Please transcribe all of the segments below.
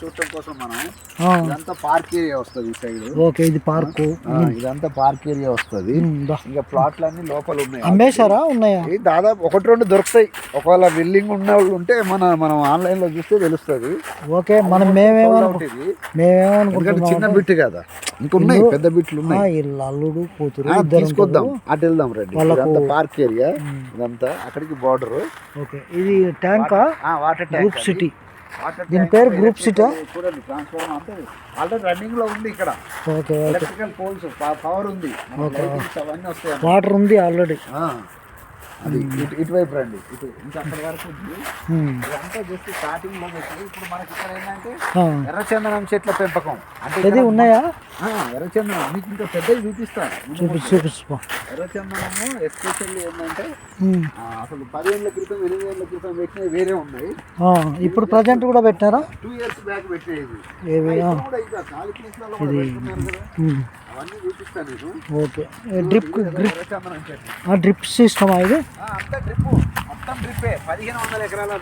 చూడటం కోసం మనం ఇదంతా పార్క్ ఏరియా వస్తుంది ఈ సైడ్ ఓకే ఇది పార్కు ఇదంతా పార్క్ ఏరియా వస్తుంది. ఇంకా లోపల ఉన్నాయి. అమ్మేశారా? ఉన్నాయా? ఇది దాదాపు ఒకటి రెండు దొరుకుతాయి. ఒకవేళ బిల్డింగ్ ఉన్న వాళ్ళు ఉంటే మన మనం ఆన్లైన్లో చూస్తే తెలుస్తుంది. ఓకే మనం మేమేమనుకు ఇది. ఎందుకంటే మేమేమనుకుంటున్నాం చిన్న బిట్ కదా. ఇంకున్నాయి పెద్ద బిట్లు ఉన్నాయి. అల్లుడు కూతురు తీసుకొద్దాం. అటు వెళ్దాం రండి. ఇదంతా పార్క్ ఏరియా ఇదంతా అక్కడికి బార్డర్ ఓకే ఇది ట్యాంకా వాటర్ గ్రూప్ సిటీ దీని పేరు గ్రూప్ సిటా? చూడండి ట్రాన్స్ఫార్మర్ అంతా ఆల్రెడీ రన్నింగ్లో ఉంది ఇక్కడ. ఓకే ఎలక్ట్రికల్ పోల్స్ పవర్ ఉంది. అవన్నీ వస్తాయి వాటర్ ఉంది ఆల్రెడీ ఆ, అది ఇటు ఇటువైపు రండి. ఇటు ఇంకా అక్కడ వరకు ఉంది. ఇదంతా జస్ట్ స్టార్టింగ్లో పెట్టి ఇప్పుడు మనకి ఇక్కడ ఏంటంటే ఎర్రచందనం చెట్ల పెంపకం. అంటే ఇది ఉన్నాయా? ఎర్రచందనం. మీకు ఇంకా పెద్దవి చూపిస్తాను. చూపించు చూపించు ఎర్రచందనము ఎస్పెషల్లీ ఏంటంటే ఆ, అసలు పదిహేనుల క్రితం ఎనిమిది ఏళ్ళ క్రితం పెట్టినవి వేరే ఉన్నాయి. ఇప్పుడు ప్రజెంట్ కూడా పెట్టారా? టూ ఇయర్స్ బ్యాక్ పెట్టినవి కూడా ఇంకా ఖాళీ ప్లేస్లలో కదా. అవన్నీ చూపిస్తాను నేను ఓకే డ్రిప్ డ్రిప్ డ్రిప్ సిస్టమా ఇది? అంతా డ్రిప్ మొత్తం డ్రిప్పే పదిహేను వందల ఎకరాల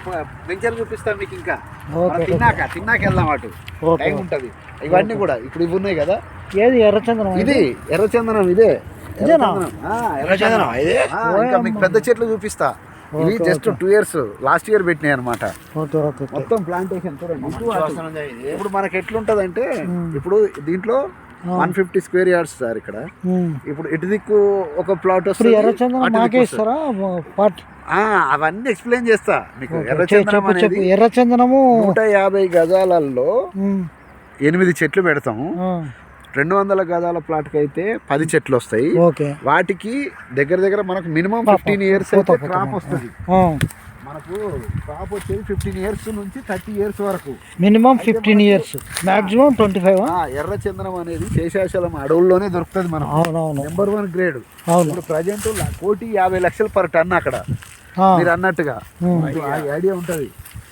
వెంచర్ చూపిస్తాను మీకు ఇంకా. తిన్నాక తిన్నాక వెళ్దాం అటు. టైం ఉంటది. ఇవన్నీ కూడా ఇప్పుడు ఇవి ఉన్నాయి కదా? ఏది? ఎర్రచందనం ఇది ఎర్రచందనం ఇదే? ఎర్రచందనం. ఇదే? ఇంకా మీకు పెద్ద చెట్లు చూపిస్తా. ఇవి just two years last year పెట్టినాయి అనమాట మొత్తం ప్లాంటేషన్ చూడండి. ఇప్పుడు మనకి ఎట్లుంటదంటే మ్మ్. ఇప్పుడు దీంట్లో. One fifty square yards sir ఇక్కడ. ఇప్పుడు ఇటు దిక్కు ఒక ప్లాట్ వస్తుంది అవన్నీ ఎక్స్ప్లెయిన్ చేస్తా మీకు. ఎర్రచందనం అనేది ఎర్రచందనము నూట యాభై గజాలలో ఎనిమిది చెట్లు పెడతాము. రెండు వందల గజాల ప్లాట్కి అయితే పది చెట్లు వస్తాయి. వాటికి దగ్గర దగ్గర మనకు మినిమం ఫిఫ్టీన్ ఇయర్స్ అయితే క్రాప్. వస్తుంది. మనకు క్రాప్ వచ్చేది ఫిఫ్టీన్ ఇయర్స్ నుంచి థర్టీ ఇయర్స్ వరకు. Minimum fifteen years maximum twenty five ఆ, ఎర్ర చందనం అనేది శేషాచలం అడవుల్లోనే దొరుకుతుంది మనకు. అవునవును. నెంబర్ వన్ గ్రేడ్ అవును. ఇప్పుడు ప్రజెంట్ కోటి యాభై లక్షలు పర్ టన్ అక్కడ. మీరు అన్నట్టుగా. ఐడియా ఉంటది.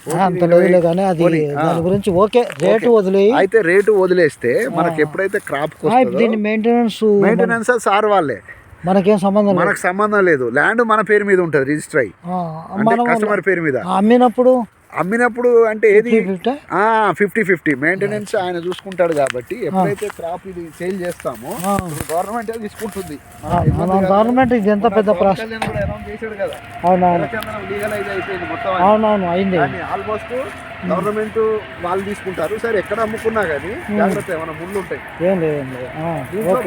ఆ, అంత లేదులే కానీ అది. దాని గురించి ఓకే రేటు వదిలేయి. అయితే రేటు వదిలేస్తే మనకి ఎప్పుడైతే క్రాప్ దీని మెయింటెనెన్స్ మెయింటెనెన్స్ సార్ వాళ్ళే. మనకేం సంబంధం మనకు సంబంధం లేదు. ల్యాండ్ మన పేరు మీద ఉంటుంది రిజిస్టర్ అయ్యి. కస్టమర్ పేరు మీద. అమ్మినప్పుడు అమ్మినప్పుడు అంటే ఏది? ఫిఫ్టీ ఫిఫ్టీ మెయింటెనెన్స్ ఆయన చూసుకుంటాడు కాబట్టి ఎప్పుడైతే క్రాప్ ఇది సేల్ చేస్తామో గవర్నమెంట్ తీసుకుంటుంది. గవర్నమెంట్ ఇది ఎంత పెద్ద చేశాడు కదా. అవునవును. లీగలైజ్ అయిపోయింది మొత్తం అవునవును అయింది. ఆల్మోస్ట్ గవర్నమెంట్ వాళ్ళు తీసుకుంటారు. సరే ఎక్కడ అమ్ముకున్నా కానీ జాగ్రత్త ఏమైనా ముళ్ళు ఉంటాయి. ఏం లేదు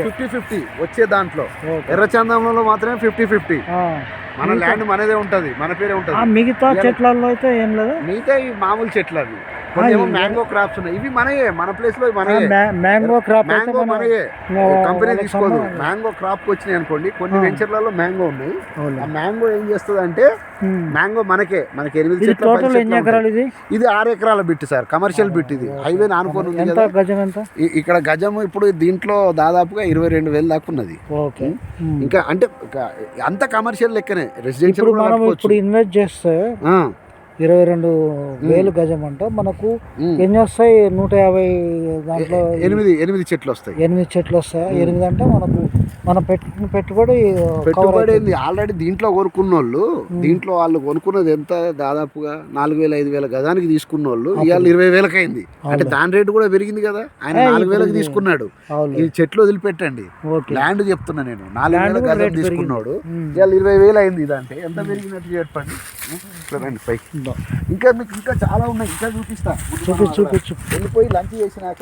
ఫిఫ్టీ ఫిఫ్టీ వచ్చే దాంట్లో. ఓకే. ఎర్రచందనంలో మాత్రమే ఫిఫ్టీ ఫిఫ్టీ మన ల్యాండ్ మనదే ఉంటది మన పేరే ఉంటది. మిగతా చెట్లలో అయితే ఏం లేదు? మిగతా ఈ మామూలు చెట్లు అవి. ఏమో మ్యాంగో క్రాప్స్ ఉన్నాయి. ఇవి మనయే మన ప్లేస్లో మనయే. మ్యాంగో క్రాప్ మ్యాంగో మనం మనయే కంపెనీ తీసుకోదు. మ్యాంగో క్రాప్ వచ్చినాయి అనుకోండి. కొన్ని వెంచర్లలో మ్యాంగో ఉన్నాయి. ఆ మ్యాంగో ఏం చేస్తుంది అంటే. మ్యాంగో మనకే. మనకి ఎనిమిది చెట్లు. ఇది? ఆరు ఎకరాల బిట్ సార్. కమర్షియల్ బిట్ ఇది. హైవే ఆనుకొని ఉంది కదా. ఇక్కడ గజం ఇప్పుడు దీంట్లో దాదాపుగా ఇరవై రెండు వేలు దాకా ఉన్నది. ఇంకా అంటే అంత కమర్షియల్ లెక్కనే. రెసిడెన్షియల్ ఇన్వెస్ట్ చేస్తే ఇరవై రెండు వేలు గజం అంటే మనకు. ఎన్ని వస్తాయి నూట యాభై దాంట్లో ఎనిమిది ఎనిమిది చెట్లు వస్తాయి. ఎనిమిది చెట్లు వస్తాయి? ఎనిమిది అంటే మనకు మనం పెట్టిన పెట్టుబడి పెట్టుబడి ఆల్రెడీ దీంట్లో కొనుక్కున్న వాళ్ళు దీంట్లో వాళ్ళు కొనుక్కున్నది ఎంత? దాదాపుగా నాలుగు వేల ఐదు వేల గదానికి తీసుకున్న వాళ్ళు ఇవాళ ఇరవై వేలకు అయింది అంటే దాని రేటు కూడా పెరిగింది కదా? ఆయన నాలుగు వేలకు తీసుకున్నాడు. ఈ చెట్లు వదిలిపెట్టండి. ల్యాండ్ చెప్తున్నా నేను. నాలుగు వేల గజం తీసుకున్నాడు. ఇవాళ ఇరవై వేలు అయింది ఇదంటే. ఎంత పెరిగినట్టు చెప్పండి. ఇట్లా రండి పైకి. ఇంకా మీకు ఇంకా చాలా ఉన్నాయి ఇంకా చూపిస్తా. ముందు మనం చూపించు చూపించు వెళ్ళిపోయి లంచ్ చేసినాక